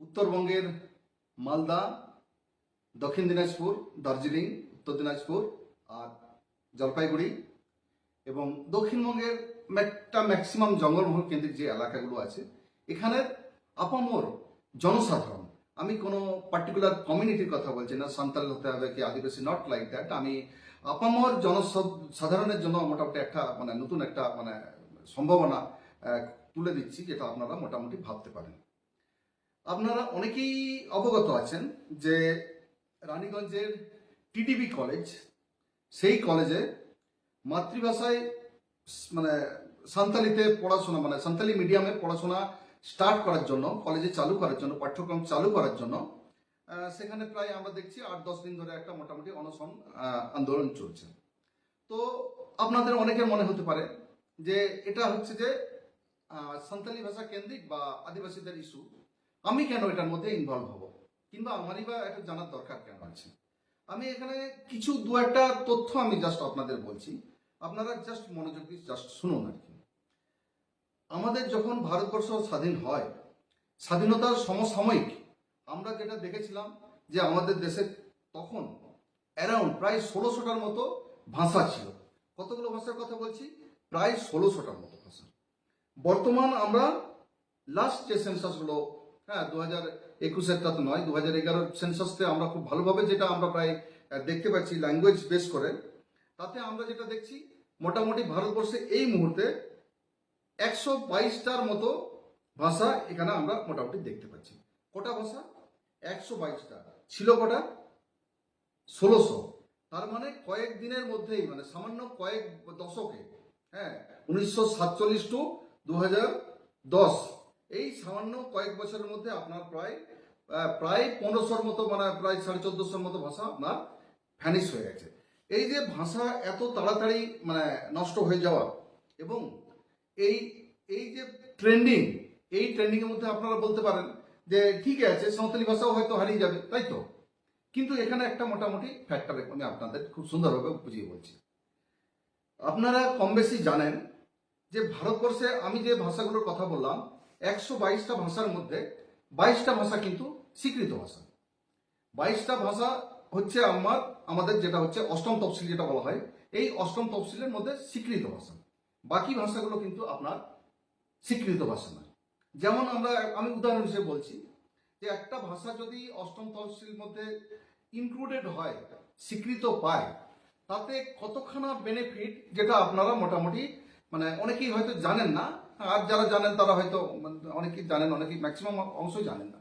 উত্তরবঙ্গের মালদা, দক্ষিণ দিনাজপুর, দার্জিলিং, উত্তর দিনাজপুর আর জলপাইগুড়ি এবং দক্ষিণবঙ্গের একটা ম্যাক্সিমাম জঙ্গলমহল কেন্দ্রিক যে এলাকাগুলো আছে, এখানের আপামর জনসাধারণ, আমি কোনো পার্টিকুলার কমিউনিটির কথা বলছি না সান্তাল হতে হবে কি আদিবাসী নট লাইক দ্যাট আমি আপামর জনসাধারণের জন্য মোটামুটি একটা মানে নতুন একটা মানে সম্ভাবনা তুলে দিচ্ছি, যেটা আপনারা মোটামুটি ভাবতে পারেন। আপনারা অনেকেই অবগত আছেন যে রানীগঞ্জের টিডিবি কলেজ, সেই কলেজে মাতৃভাষায় মানে সান্তালিতে পড়াশোনা মানে সান্তালি মিডিয়ামে পড়াশোনা স্টার্ট করার জন্য, কলেজে চালু করার জন্য, পাঠ্যক্রম চালু করার জন্য সেখানে প্রায় আমরা দেখছি আট দশ দিন ধরে একটা মোটামুটি অনশন আন্দোলন চলছে। তো আপনাদের অনেকের মনে হতে পারে যে এটা হচ্ছে যে সান্তালি ভাষা কেন্দ্রিক বা আদিবাসীদের ইস্যু। আমি কেন এটার মধ্যে ইনভলভ হব? কিংবা আমারই বা এটা জানার দরকার কেন? আছে আমি এখানে কিছু দু একটা তথ্য আমি জাস্ট আপনাদের বলছি। আপনারা জাস্ট মনোযোগ দিয়ে জাস্ট শুনুন আর কি। আমাদের যখন ভারতবর্ষ স্বাধীন হয় স্বাধীনতার সমসাময়িক আমরা যেটা দেখেছিলাম যে আমাদের দেশে তখন অ্যারাউন্ড প্রায় ষোলোশোটার মতো ভাষা ছিল। কতগুলো ভাষার কথা বলছি? প্রায় ষোলোশোটার মতো ভাষা। বর্তমান আমরা লাস্ট যে সেন্সাসগুলো হ্যাঁ দু হাজার একুশেরটা তো নয় দু হাজার এগারোর সেন্সাসতে আমরা খুব ভালোভাবে যেটা আমরা প্রায় দেখতে পাচ্ছি ল্যাঙ্গুয়েজ বেস করে, তাতে আমরা যেটা দেখছি, মোটামুটি ভারতবর্ষে এই মুহূর্তে একশো বাইশটার মতো ভাষা এখানে আমরা মোটামুটি দেখতে পাচ্ছি। কটা ভাষা? একশো বাইশটা। ছিল কটা? ষোলোশো। তার মানে কয়েক দিনের মধ্যেই মানে সামান্য কয়েক দশকে হ্যাঁ উনিশশো সাতচল্লিশ টু দু হাজার দশ। এই সামান্য কয়েক বছরের মধ্যে আপনার প্রায় প্রায় পনেরোশোর মতো মানে প্রায় সাড়ে চোদ্দশোর মতো ভাষা আপনার ভ্যানিশ হয়ে গেছে। এই যে ভাষা এত তাড়াতাড়ি মানে নষ্ট হয়ে যাওয়া এবং এই এই যে ট্রেন্ডিং এই ট্রেন্ডিংয়ের মধ্যে আপনারা বলতে পারেন যে ঠিক আছে সাঁওতালি ভাষাও হয়তো হারিয়ে যাবে, তাই তো? কিন্তু এখানে একটা মোটামুটি ফ্যাক্টর আমি আপনাদের খুব সুন্দরভাবে বুঝিয়ে বলছি। আপনারা কম বেশি জানেন যে ভারতবর্ষে আমি যে ভাষাগুলোর কথা বললাম একশো বাইশটা ভাষার মধ্যে বাইশটা ভাষা কিন্তু স্বীকৃত ভাষা। বাইশটা ভাষা হচ্ছে আমার, আমাদের যেটা হচ্ছে অষ্টম তফসিল যেটা বলা হয়, এই অষ্টম তফসিলের মধ্যে স্বীকৃত ভাষা। বাকি ভাষাগুলো কিন্তু আপনার স্বীকৃত ভাষা নয়। যেমন আমরা, আমি উদাহরণ হিসেবে বলছি যে একটা ভাষা যদি অষ্টম তহসিলের মধ্যে ইনক্লুডেড হয়, স্বীকৃত পায়, তাতে কতখানা বেনিফিট যেটা আপনারা মোটামুটি মানে অনেকেই হয়তো জানেন না আর যারা জানেন তারা হয়তো অনেকেই জানেন, অনেকেই ম্যাক্সিমাম অংশই জানেন না।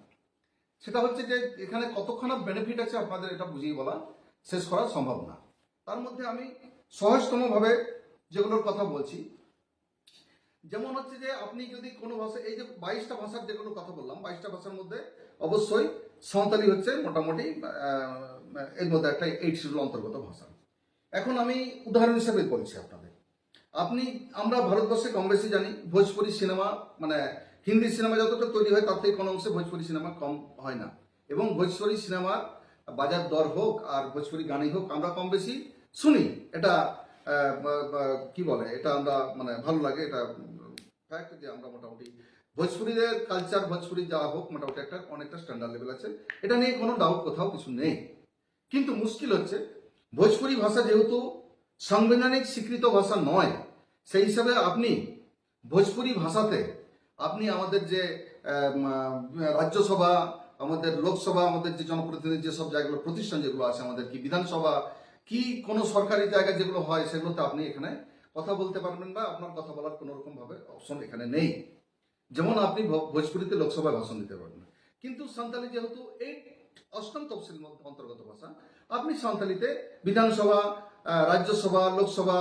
সেটা হচ্ছে যে এখানে কতখানা বেনিফিট আছে আপনাদের এটা বুঝিয়ে বলা শেষ করা সম্ভব না। তার মধ্যে আমি সহজতমভাবে যেগুলোর কথা বলছি, যেমন হচ্ছে যে আপনি যদি কোনো ভাষা এই যে বাইশটা ভাষার যেগুলো কথা বললাম, বাইশটা ভাষার মধ্যে অবশ্যই সাঁওতালি হচ্ছে মোটামুটি এর মধ্যে একটা এইট শিডিউল অন্তর্গত ভাষা। এখন আমি উদাহরণ হিসেবে বলছি আপনাদের। আপনি, আমরা ভারতবর্ষে কম বেশি জানি, ভোজপুরি সিনেমা মানে হিন্দি সিনেমা যতটা তৈরি হয়, তার থেকে কোনো অংশে ভোজপুরি সিনেমা কম হয় না। এবং ভোজপুরি সিনেমার বাজার দর হোক আর ভোজপুরি গানই হোক, আমরা কম বেশি শুনি। এটা কি বলে? এটা আমরা মানে ভালো লাগে। এটা ফ্যাক্ট যে আমরা মোটামুটি ভোজপুরিদের কালচার ভোজপুরি যা হোক, মোটামুটি একটা, অনেকটা স্ট্যান্ডার্ড লেভেল আছে। এটা নিয়ে কোনো ডাউট কোথাও কিছু নেই। কিন্তু মুশকিল হচ্ছে, ভোজপুরি ভাষা যেহেতু সাংবিধানিক স্বীকৃত ভাষা নয় সেই হিসাবে আপনি ভোজপুরি ভাষাতে আপনি আমাদের যে রাজ্যসভা, আমাদের লোকসভা, আমাদের যে জনপ্রতিনিধি যেসব জায়গাগুলো, প্রতিষ্ঠান যেগুলো আছে, আমাদের কি বিধানসভা, কি কোনো সরকারি জায়গা যেগুলো হয়, সেগুলোতে আপনি এখানে কথা বলতে পারবেন বা আপনার কথা বলার কোনো রকম ভাবে অপশন এখানে নেই। যেমন আপনি ভোজপুরিতে লোকসভায় ভাষণ দিতে পারবেন। কিন্তু সান্তালি যেহেতু এই অষ্টম তফসিল অন্তর্গত ভাষা, আপনি সান্তালিতে বিধানসভা রাজ্যসভা, লোকসভা,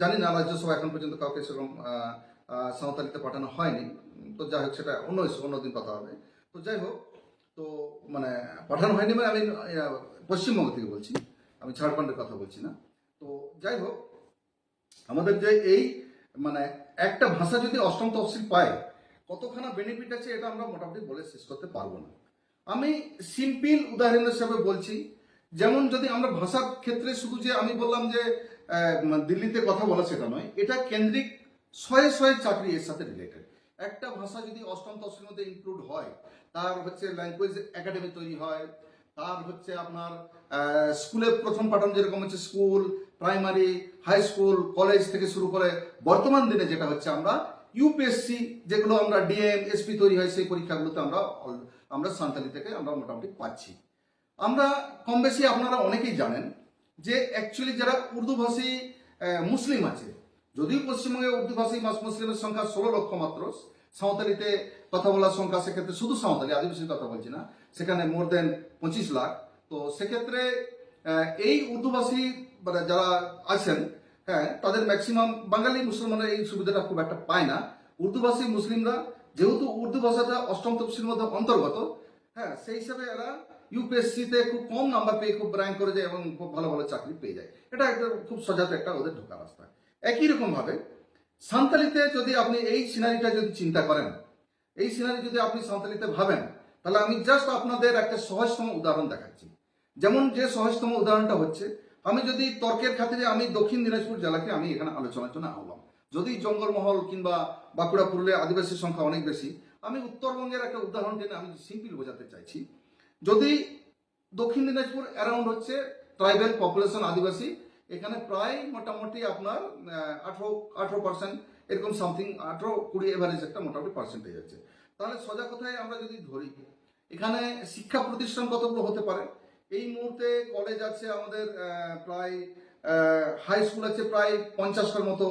জানি না রাজ্যসভা এখন পর্যন্ত কাউকে সেরকম সাঁওতালিতে পাঠানো হয়নি। তো যাই হোক, সেটা অন্য অন্যদিন কথা হবে। তো যাই হোক, তো মানে পাঠানো হয়নি মানে আমি পশ্চিমবঙ্গ থেকে বলছি। আমি ঝাড়খণ্ডের কথা বলছি না। তো যাই হোক, আমাদের যে এই মানে একটা ভাষা যদি অষ্টম তফসিল পায়, কতখানা বেনিফিট আছে এটা আমরা মোটামুটি বলে শেষ করতে পারব না। আমি সিম্পল উদাহরণ হিসাবে বলছি যেমন যদি আমরা ভাষার ক্ষেত্রে শুধু যে আমি বললাম যে দিল্লিতে কথা বলা সেটা নয় এটা কেন্দ্রিক শয়ে শয়ে চাকরি এর সাথে রিলেটেড একটা ভাষা যদি অষ্টম তফসিলের মধ্যে ইনক্লুড হয় তার হচ্ছে ল্যাঙ্গুয়েজ একাডেমি তৈরি হয় তার হচ্ছে আপনার আহ, স্কুলের প্রথম পাঠন যেরকম হচ্ছে school primary high school college থেকে শুরু করে বর্তমান দিনে যেটা হচ্ছে আমরা ইউপিএসসি যেগুলো আমরা ডিএম এসপি তৈরি হয় সেই পরীক্ষাগুলোতে আমরা আমরা সান্তালি থেকে আমরা মোটামুটি পাচ্ছি। আমরা কম বেশি আপনারা অনেকেই জানেন যে অ্যাকচুয়ালি যারা উর্দুভাষী মুসলিম আছে, যদিও পশ্চিমবঙ্গে উর্দুভাষী মাস মুসলিমের সংখ্যা ষোলো লক্ষ মাত্র, সাঁওতালিতে কথা বলার সংখ্যা সেক্ষেত্রে শুধু সাঁওতালি, আদিবাসীর কথা বলছি না, সেখানে মোর দেন পঁচিশ লাখ। তো সেক্ষেত্রে এই উর্দুভাষী মানে যারা আছেন হ্যাঁ তাদের ম্যাক্সিমাম বাঙালি, মুসলমানরা এই সুবিধাটা খুব একটা পায় না। উর্দুভাষী মুসলিমরা যেহেতু উর্দু ভাষাটা অষ্টম তফসিলের মধ্যে অন্তর্গত হ্যাঁ সেই হিসাবে এরা ইউপিএসসি তে খুব কম নাম্বার পেয়ে খুব র্যাঙ্ক করে যায় এবং খুব ভালো ভালো চাকরি পেয়ে যায়। এটা একটা খুব সজাত একটা ওদের ঢোকার রাস্তা। একই রকম ভাবে সান্তালিতে যদি আপনি এই সিনারিটা যদি চিন্তা করেন, এই সিনারি যদি আপনি সান্তালিতে ভাবেন, তাহলে আমি জাস্ট আপনাদের একটা সহজতম উদাহরণ দেখাচ্ছি। যেমন যে সহজতম উদাহরণটা হচ্ছে, আমি যদি তর্কের খাতিরে আমি দক্ষিণ দিনাজপুর জেলাকে আমি এখানে আলোচনার জন্য আনলাম। যদি জঙ্গলমহল কিংবা বাঁকুড়া পুরুলিয়া আদিবাসীর সংখ্যা অনেক বেশি, আমি উত্তরবঙ্গের একটা উদাহরণ টেনে আমি সিম্পল বোঝাতে চাইছি। যদি দক্ষিণ দিনাজপুর অ্যারাউন্ড হচ্ছে ট্রাইবেল পপুলেশন আদিবাসী, এখানে প্রায় মোটামুটি আপনার আঠারো আঠারো পার্সেন্ট এরকম সামথিং আঠারো কুড়ি এভারেজ একটা মোটামুটি পার্সেন্টেজ আছে। তাহলে সোজা কথায় আমরা যদি ধরি, এখানে শিক্ষা প্রতিষ্ঠান কতগুলো হতে পারে? এই মুহূর্তে কলেজ আছে আমাদের প্রায় হাই স্কুল আছে প্রায় পঞ্চাশটার মতো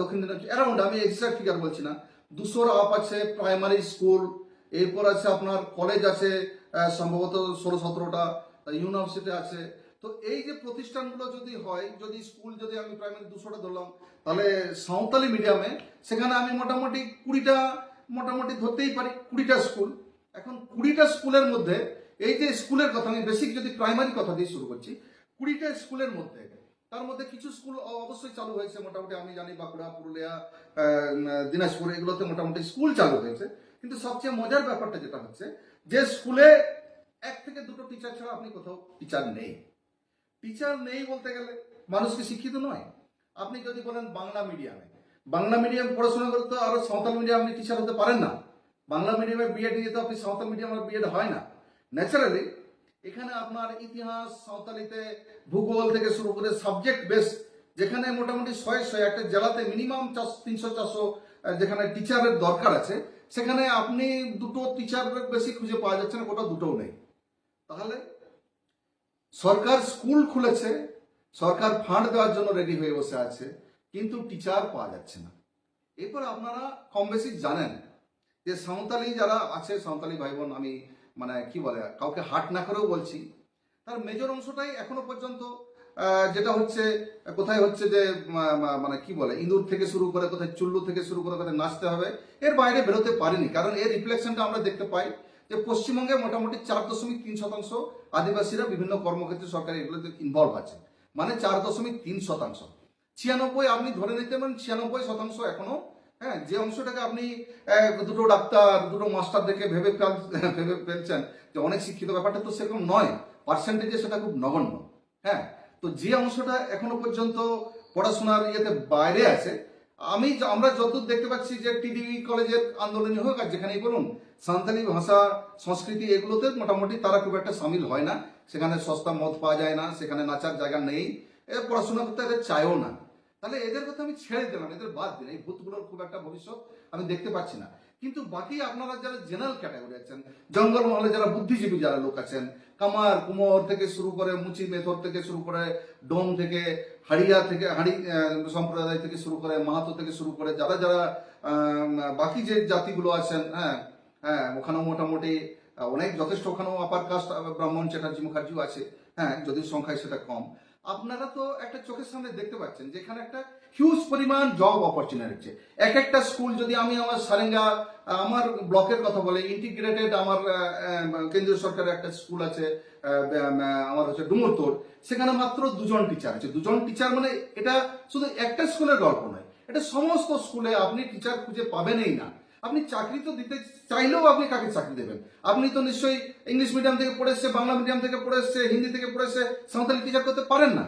দক্ষিণ দিনাজপুর অ্যারাউন্ড আমি এক্সাক্ট ফিগার বলছি না। দুশোর আপ আছে প্রাইমারি স্কুল এরপর আছে আপনার কলেজ আছে সম্ভবত ষোলো, সতেরোটা ইউনিভার্সিটি আছে। তো এই যে প্রতিষ্ঠানগুলো যদি হয়, যদি স্কুল যদি আমি প্রাইমারি দুশোটা ধরলাম, তাহলে সাঁওতালি মিডিয়ামে সেখানে আমি মোটামুটি কুড়িটা, মোটামুটি ধরতেই পারি, কুড়িটা স্কুল এখন কুড়িটা স্কুলের মধ্যে, এই যে স্কুলের কথা, আমি বেসিক যদি প্রাইমারি কথা দিয়ে শুরু করছি, কুড়িটা স্কুলের মধ্যে, তার মধ্যে কিছু স্কুল অবশ্যই চালু হয়েছে। মোটামুটি আমি জানি বাঁকুড়া, পুরুলিয়া দিনাজপুর, এগুলোতে মোটামুটি স্কুল চালু হয়েছে। কিন্তু সবচেয়ে মজার ব্যাপারটা যেটা হচ্ছে যে স্কুলে এক থেকে দুটো টিচার ছাড়া আপনি কোথাও টিচার নেই। টিচার নেই বলতে গেলে মানুষ কি শিক্ষিত নয়? আপনি যদি বলেন বাংলা মিডিয়ামে বাংলা মিডিয়াম পড়াশোনা করে তো আরও সাঁওতাল মিডিয়াম আপনি টিচার হতে পারেন না। বাংলা মিডিয়ামে বিএড নিয়ে তো আপনি সাঁওতাল মিডিয়াম মিডিয়ামে বিএড হয় না। ন্যাচারালি এখানে আপনার ইতিহাস, সাঁওতালিতে ভূগোল থেকে শুরু করে সাবজেক্ট বেস যেখানে মোটামুটি ছয় ছয় একটা জেলাতে মিনিমাম চারশো, তিনশো, চারশো যেখানে টিচারের দরকার আছে সেখানে আপনি দুটো টিচার বেশি খুঁজে পাওয়া যাচ্ছে না, গোটা দুটোও নেই। তাহলে সরকার স্কুল খুলেছে, সরকার ফান্ড দেওয়ার জন্য রেডি হয়ে বসে আছে, কিন্তু টিচার পাওয়া যাচ্ছে না। এরপর আপনারা কম বেশি জানেন যে সাঁওতালি যারা আছে, সাঁওতালি ভাই বোন আমি মানে কি বলে, কাউকে হাট না করেও বলছি, তার মেজর অংশটাই এখনও পর্যন্ত যেটা হচ্ছে, কোথায় হচ্ছে যে মানে কি বলে, ইঁদুর থেকে শুরু করে, কোথায় চুল্লু থেকে শুরু করে কোথায় নাচতে হবে, এর বাইরে বেরোতে পারেনি। কারণ এর রিফ্লেকশনটা আমরা দেখতে পাই যে, পশ্চিমবঙ্গে মোটামুটি চার দশমিক তিন শতাংশ আদিবাসীরা বিভিন্ন কর্মক্ষেত্রে সরকারি এগুলোতে ইনভলভ আছে। মানে চার দশমিক তিন শতাংশ। ছিয়ানব্বই আপনি ধরে নিতে পারেন, ছিয়ানব্বই শতাংশ এখনও হ্যাঁ যে অংশটাকে আপনি দুটো ডাক্তার, দুটো মাস্টার দেখে ভেবে ভেবে ফেলছেন যে অনেক শিক্ষিত, ব্যাপারটা তো সেরকম নয়। পার্সেন্টেজে সেটা খুব নগণ্য। হ্যাঁ তো যে অংশটা এখনও পর্যন্ত পড়াশোনার ইয়েতে বাইরে আছে, আমি আমরা যতদূর দেখতে পাচ্ছি যে টিডিবি কলেজের আন্দোলনই হোক আর যেখানেই বলুন সান্তালি ভাষা, সংস্কৃতি এগুলোতে মোটামুটি তারা খুব একটা সামিল হয় না। সেখানে সস্তা মদ পাওয়া যায় না, সেখানে নাচার জায়গা নেই, এ পড়াশোনা করতে এদের চায়ও না। তাহলে এদের কথা আমি ছেড়ে দিলাম এদের বাদ দিন, এই ভূতগুলোর খুব একটা ভবিষ্যৎ আমি দেখতে পাচ্ছি না। কিন্তু বাকি আপনারা যারা জেনারেল ক্যাটাগরি আছেন, জঙ্গল মহলে যারা বুদ্ধিজীবী যারা লোক আছেন, কামার, কুমোর থেকে শুরু করে মুচি, মেথর থেকে শুরু করে ডোম থেকে, হাড়িয়া থেকে, হাড়ি সম্প্রদায় থেকে শুরু করে, মাহাতো থেকে শুরু করে, যারা যারা বাকি যে জাতিগুলো আছেন হ্যাঁ হ্যাঁ ওখানেও মোটামুটি অনেক যথেষ্ট ওখানেও আপার কাস্ট ব্রাহ্মণ, চ্যাটার্জি মুখার্জিও আছে হ্যাঁ যদিও সংখ্যায় সেটা কম। আপনারা তো একটা চোখের সামনে দেখতে পাচ্ছেন, যেখানে একটা হিউজ পরিমাণ জব অপরচুনিটি এক একটা স্কুল যদি আমি আমার সারেঙ্গা, আমার ব্লকের কথা বলে ইন্টিগ্রেটেড আমার কেন্দ্রীয় সরকারের একটা স্কুল আছে আমার হচ্ছে ডুমুরতোড় সেখানে মাত্র দুজন টিচার আছে। দুজন টিচার মানে এটা শুধু একটা স্কুলের গল্প নয়, এটা সমস্ত স্কুলে আপনি টিচার খুঁজে পাবেনই না। আপনি চাকরি তো দিতে চাইলেও আপনি কাকে চাকরি দেবেন? আপনি তো নিশ্চয়ই ইংলিশ মিডিয়াম থেকে পড়ে এসছে, বাংলা মিডিয়াম থেকে পড়ে এসছে, হিন্দি থেকে পড়ে এসছে, সাঁওতালি টিচার করতে পারেন না।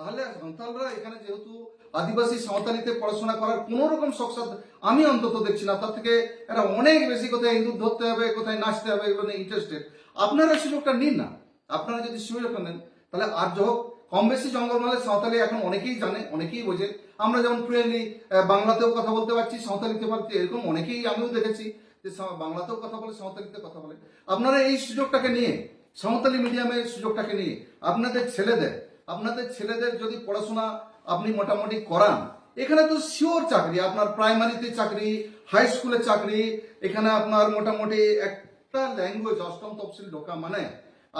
তাহলে সাঁওতালরা এখানে যেহেতু আদিবাসী সাঁওতালিতে পড়াশোনা করার কোনো রকম শখসাদ আমি অন্তত দেখছি না। তার থেকে এরা অনেক বেশি কোথায় ইঁদুর ধরতে হবে, কোথায় নাচতে হবে এগুলো নিয়ে ইন্টারেস্টেড আপনারা সুযোগটা নিন না। আপনারা যদি সুযোগটা নেন, তাহলে আর যখন কম বেশি জঙ্গলমহলে সাঁওতালি এখন অনেকেই জানে, অনেকেই বোঝে। আমরা যেমন ফ্লুয়েন্টলি বাংলাতেও কথা বলতে পারছি, সাঁওতালিতে পারছি, এরকম অনেকেই আমিও দেখেছি যে বাংলাতেও কথা বলে, সাঁওতালিতে কথা বলে। আপনারা এই সুযোগটাকে নিয়ে, সাঁওতালি মিডিয়ামের সুযোগটাকে নিয়ে, আপনাদের ছেলেদের আপনাদের ছেলেদের যদি পড়াশোনা আপনি মোটামুটি করান, এখানে তো শিওর চাকরি, আপনার প্রাইমারিতে চাকরি হাই স্কুলে চাকরি, এখানে আপনার মোটামুটি একটা ল্যাঙ্গুয়েজ অষ্টম তফসিল ঢোকা মানে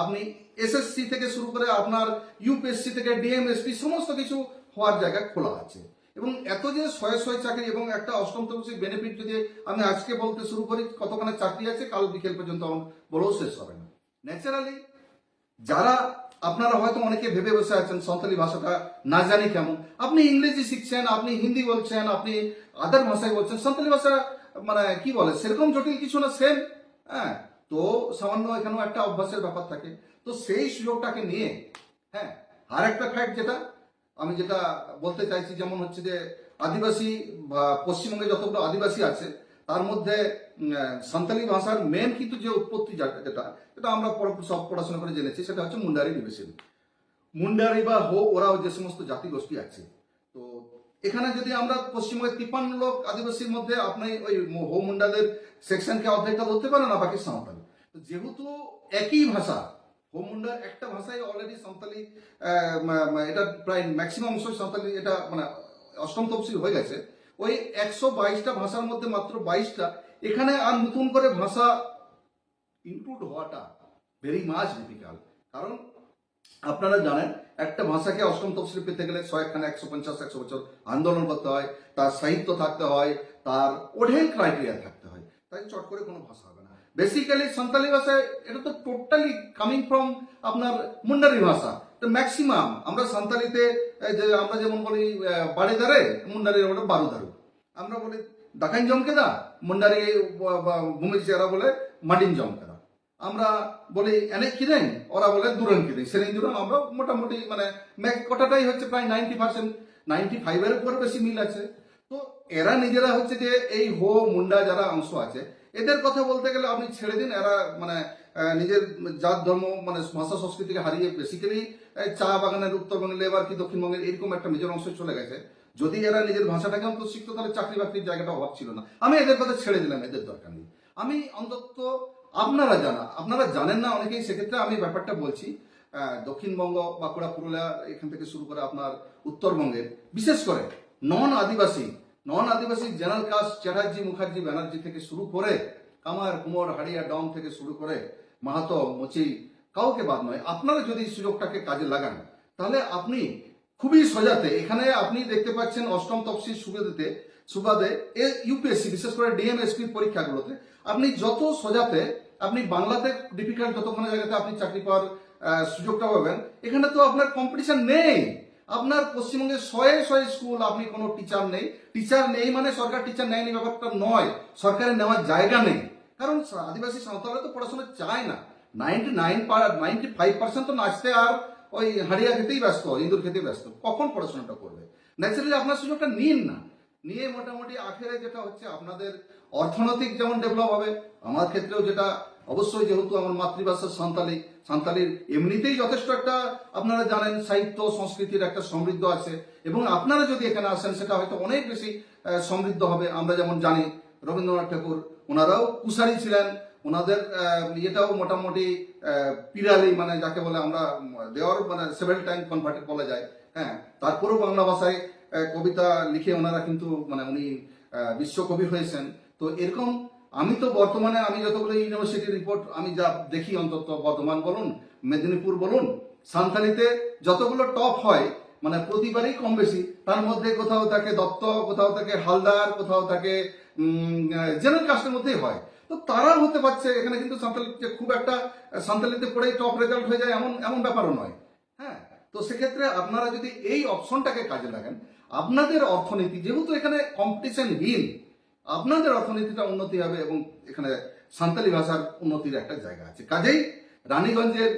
আপনি এসএসসি থেকে শুরু করে আপনার ইউপিএসসি থেকে ডিএমএসপি সমস্ত কিছু হওয়ার জায়গা খোলা আছে। এবং এত যে শয়ে শয়ে চাকরি এবং একটা অষ্টম তফসিল বেনিফিট যদি আমি আজকে বলতে শুরু করি, কতখানে চাকরি আছে, কাল বিকেল পর্যন্ত বলেও শেষ হবে না। ন্যাচারালি যারা আপনারা হয়তো অনেকে ভেবে বসে আছেন সাঁওতালি ভাষাটা না জানি কেমন। আপনি ইংরেজি শিখছেন, আপনি হিন্দি বলছেন, আপনি আদার ভাষায় বলছেন সাঁওতালি ভাষা মানে কি বলে, সেরকম জটিল কিছু না সেম হ্যাঁ তো সামান্য এখানেও একটা অভ্যাসের ব্যাপার থাকে। তো সেই সুযোগটাকে নিয়ে হ্যাঁ আর একটা ফ্যাক্ট যেটা, আমি যেটা বলতে চাইছি, যেমন হচ্ছে যে আদিবাসী বা পশ্চিমবঙ্গে যতগুলো আদিবাসী আছে তার মধ্যে উম, ভাষার মেন কিন্তু যে উৎপত্তি যেটা যেটা আমরা সব পড়াশোনা করে জেনেছি সেটা হচ্ছে মুন্ডারি ডিভিশন মুন্ডারি বা হো ওরাও যে সমস্ত জাতিগোষ্ঠী আছে। তো এখানে যদি আমরা পশ্চিমবঙ্গের তিপ্পান্ন লোক আদিবাসীর মধ্যে আপনি ওই হো মুন্ডাদের সেকশনকে অর্ধেকটা ধরতে পারেন না বাকি সাঁওতালি। তো যেহেতু একই ভাষা হো মুন্ডার একটা ভাষায় অলরেডি সাঁওতালি এটা প্রায় ম্যাক্সিমাম অংশ সাঁওতালি এটা মানে অষ্টম তফসিল হয়ে গেছে। ওই একশো বাইশটা ভাষার মধ্যে মাত্র বাইশটা, এখানে আর নতুন করে ভাষা ইনক্লুড হওয়াটা ভেরি মাচ ডিফিকাল্ট কারণ আপনারা জানেন, একটা ভাষাকে অষ্টম তফসিল পেতে গেলে ছয়খানে একশো পঞ্চাশ, একশো বছর আন্দোলন করতে হয়, তার সাহিত্য থাকতে হয়, তার ওঢেল ক্রাইটেরিয়া থাকতে হয়। তাই চট করে কোনো ভাষা হবে না। বেসিক্যালি সান্তালি ভাষায় এটা তো টোটালি কামিং ফ্রম আপনার মুন্ডারি ভাষা। ম্যাক্সিমাম আমরা সান্তালিতে যে আমরা যেমন বলি আহ, বাড়িদারে মুন্ডারি ওটা বারুদারু আমরা বলি দাকাইন জমকেদা মুন্ডারি ভূমি চেরা বলে মাডিন জমকেদা। আমরা বলি এনে কিনেন ওরা বলে দূরন কিনেন সেরেন দূরন আমরা মোটামুটি মানে কটাটাই হচ্ছে প্রায় নাইনটি পার্সেন্ট নাইনটি ফাইভের উপর বেশি মিল আছে। তো এরা নিজেরা হচ্ছে যে এই হো মুন্ডা যারা অংশ আছে এদের কথা বলতে গেলে আপনি ছেড়ে দিন এরা মানে নিজের জাত, ধর্ম মানে ভাষা, সংস্কৃতিকে হারিয়ে বেসিক্যালি চা বাগানের উত্তরবঙ্গে এবার কি দক্ষিণবঙ্গের এরকম একটা মেজর অংশ চলে গেছে। যদি এরা নিজের ভাষাটাকে অন্তত শিখতো তাহলে চাকরি বাকরির জায়গাটা অভাব ছিল না। আমি এদের কথা ছেড়ে দিলাম, এদের দরকার নেই। আমি অন্তত, আপনারা জানা, আপনারা জানেন না অনেকেই, সেক্ষেত্রে আমি ব্যাপারটা বলছি। দক্ষিণবঙ্গ, বাঁকুড়া, পুরুলিয়া, এখান থেকে শুরু করে আপনার উত্তরবঙ্গের, বিশেষ করে নন আদিবাসী নন আদিবাসী জেনারেল কাস্ট, চ্যাটার্জি, মুখার্জি ব্যানার্জি থেকে শুরু করে কামার কুমোর হাড়িয়া ডম থেকে শুরু করে মাহাতো মুচি, কাউকে বাদ নয়, আপনারা যদি সুযোগটাকে কাজে লাগান, তাহলে আপনি খুবই সজাতে, এখানে আপনি দেখতে পাচ্ছেন অষ্টম তফসিল সুবিধাতে সুবাদে এ ইউপিএসসি, বিশেষ করে ডিএমএসপি পরীক্ষাগুলোতে, আপনি যত সজাতে, আপনি বাংলাতে ডিফিকাল্ট যতক্ষণ জায়গাতে আপনি চাকরি পাওয়ার সুযোগটা পাবেন, এখানে তো আপনার কম্পিটিশন নেই। আপনার পশ্চিমবঙ্গে শয়ে শয়ে স্কুল আপনি কোনো টিচার নেই। টিচার নেই মানে সরকার টিচার নেয়নি, ব্যাপারটা নয়। সরকারের নেওয়ার জায়গা নেই। কারণ আদিবাসী সাঁওতালরা তো পড়াশোনা চায় না। Ninety nine ninety five percent তো নাচতে আর ওই হাড়িয়া খেতেই ব্যস্ত, ইঁদুর খেতেই ব্যস্ত। কখন পড়াশোনাটা করবে? ন্যাচারালি আপনার সুযোগটা নিন না। নিয়ে মোটামুটি আখেরে যেটা হচ্ছে আপনাদের অর্থনৈতিক যেমন ডেভেলপ হবে, আমার ক্ষেত্রেও যেটা, অবশ্যই যেহেতু আমার মাতৃভাষা সান্তালি সান্তালির এমনিতেই যথেষ্ট একটা আপনারা জানেন, সাহিত্য, সংস্কৃতির একটা সমৃদ্ধ আছে। এবং আপনারা যদি এখানে আসেন, সেটা হয়তো অনেক বেশি সমৃদ্ধ হবে, আমরা যেমন জানি রবীন্দ্রনাথ ঠাকুর, ওনারাও কুশারি ছিলেন। ওনাদের ইয়েটাও মোটামুটি পিরালি মানে যাকে বলে আমরা দেওয়ার মানে সেভেল টাইম কনভার্টেড বলা যায়। হ্যাঁ তারপরেও বাংলা ভাষায় কবিতা লিখে ওনারা কিন্তু মানে উনি বিশ্বকবি হয়েছেন। তো এরকম আমি তো বর্তমানে, আমি যতগুলো ইউনিভার্সিটি রিপোর্ট আমি যা দেখি অন্তত বর্ধমান বলুন, মেদিনীপুর বলুন সান্তালিতে যতগুলো টপ হয় মানে প্রতিবারই কম বেশি। তার মধ্যে কোথাও থাকে দত্ত, কোথাও থাকে হালদার, কোথাও থাকে জেনারেল কাস্টের মধ্যেই হয়। তো তারা হতে পারছে, এখানে কিন্তু সান্তালিতে খুব একটা সান্তালিতে পড়েই টপ রেজাল্ট হয়ে যায় এমন এমন ব্যাপারও নয়। হ্যাঁ? তো সেক্ষেত্রে আপনারা যদি এই অপশনটাকে কাজে লাগান, আপনাদের অর্থনীতি, যেহেতু এখানে কম্পিটিশন কম্পিটিশনহীন আপনাদের অর্থনীতিটা উন্নতি হবে এবং এখানে সান্তালি ভাষার উন্নতির একটা জায়গা আছে। কাজেই রানীগঞ্জের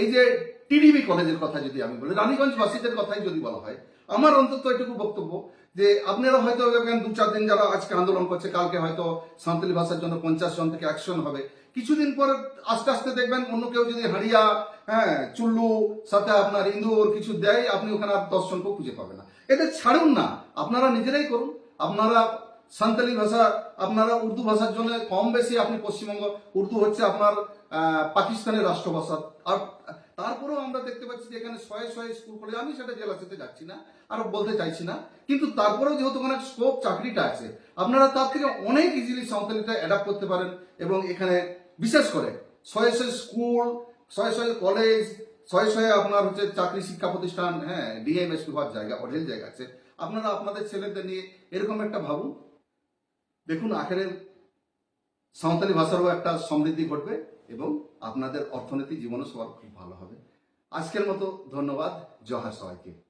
এই যে টিডিবি কলেজের কথা যদি আমি বলি, রানীগঞ্জবাসীদের কথাই যদি বলা হয়, আমার অন্তত এটুকু বক্তব্য যে আপনারা হয়তো দু চার দিন যারা আজকে আন্দোলন করছে, কালকে হয়তো সাঁওতালি ভাষার জন্য পঞ্চাশ জন থেকে জন হবে। কিছুদিন পর আস্তে আস্তে দেখবেন অন্য কেউ যদি হাড়িয়া হ্যাঁ চুল্লু, সাথে আপনার ইন্দুর কিছু দেয়, আপনি ওখানে আর দশ জনকেও খুঁজে পাবেন না। এদের ছাড়ুন না, আপনারা নিজেরাই করুন। আপনারা সান্তালি ভাষা, আপনারা উর্দু ভাষার জন্য কম বেশি আপনি পশ্চিমবঙ্গ, উর্দু হচ্ছে আপনার পাকিস্তানের রাষ্ট্রভাষা। আর তারপরেও আমরা দেখতে পাচ্ছি যে এখানে শয়ে শয়ে স্কুল কলেজ, আমি সেটা জেলাতে যাচ্ছি না, আর বলতে চাইছি না। কিন্তু তারপরেও যেহেতু ওখানে স্কোপ চাকরিটা আছে, আপনারা তার থেকে অনেক ইজিলি সাঁওতালিটা অ্যাডাপ্ট করতে পারেন এবং এখানে বিশেষ করে শয়ে শয়ে স্কুল, শয়ে শয়ে কলেজ, শয়ে শয়ে আপনার হচ্ছে চাকরি শিক্ষা প্রতিষ্ঠান হ্যাঁ ডিএমএস হওয়ার জায়গা অঢেল জায়গা আছে, আপনারা আপনাদের ছেলেদের নিয়ে এরকম একটা ভাবুন। দেখুন আখেরে সাঁওতালি ভাষারও একটা সমৃদ্ধি ঘটবে। এবং আপনাদের অর্থনৈতিক জীবনও সবার খুব ভালো হবে। আজকের মতো ধন্যবাদ। জহা সবাইকে।